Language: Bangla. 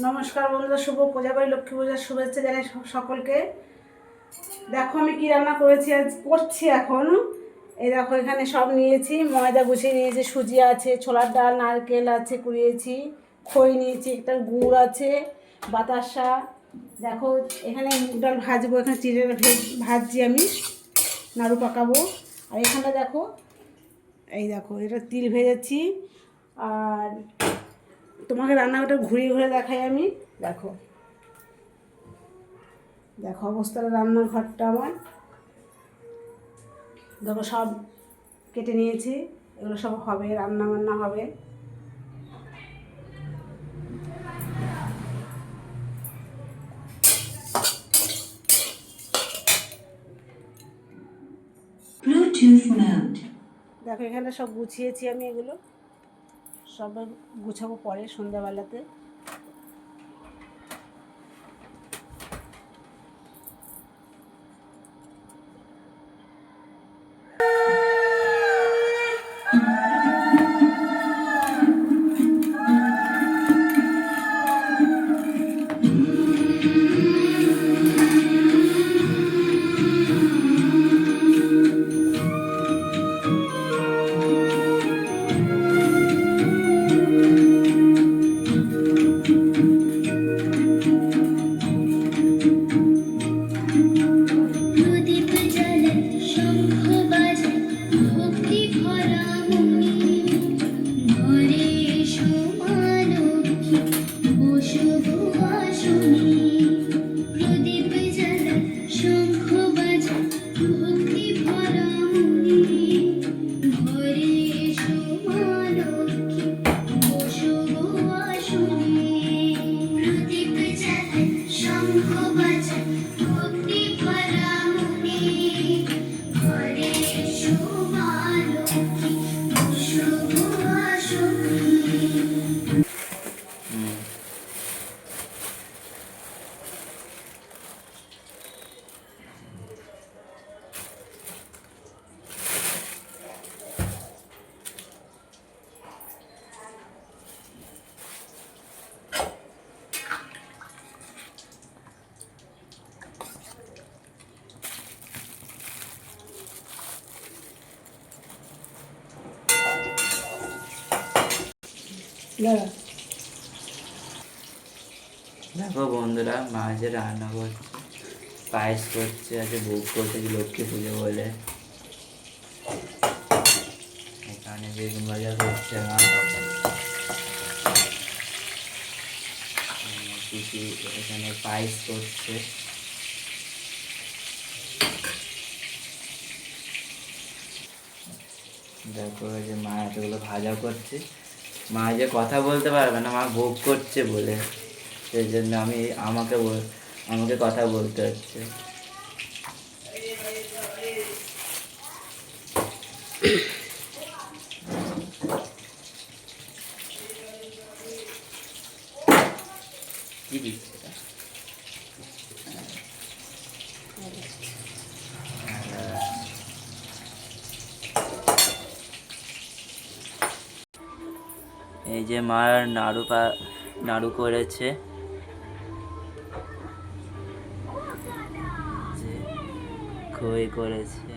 নমস্কার বন্ধুরা, শুভ পূজাবাড়ি লক্ষ্মী পূজার শুভেচ্ছা জানাই সকলকে। দেখো, আমি কি রান্না করেছি আজ? করছি এখন। এই দেখো, এখানে সব নিয়েছি, ময়দা গুছিয়ে নিয়েছি, সুজি আছে, ছোলার ডাল, নারকেল আছে, কুড়িয়েছি, খই নিয়েছি, একটা গুড় আছে, বাতাসা। দেখো, এখানে মুগ ডাল ভাজবো, এখানে চিড়ে ভাজছি আমি, নাড়ু পাকাবো। আর এখানটা দেখো, এই দেখো, এটা তিল ভেজেছি। আর তোমাকে রান্নাঘরটা ঘুরিয়ে ঘুরে দেখাই আমি। দেখো। দেখো অবস্থাটা রান্নাঘরটা আমার। দেখো সব কেটে নিয়েছি। এগুলো সব হবে রান্না বান্না হবে। দেখো এখানে সব গুছিয়েছি আমি এগুলো। সব গুছাবো পরে সন্ধ্যাবেলাতে। দেখো বন্ধুরা মা যে রান্না করছে পায়েস করছে, আজকে ভোগ করছে লক্ষ্মী পুজো বলে। এখানে বেগুন ভাজা করছে মা। এখানে পায়েস করছে। দেখো যে মা এতগুলো ভাজা করছে। মা যে কথা বলতে পারবে না, মা ভোগ করছে বলে। সেই জন্য আমি আমাকে আমাকে কথা বলতে হচ্ছে। কি দিচ্ছে? এই যে মা নাড়ু পা নাড়ু করেছে। খই করেছে।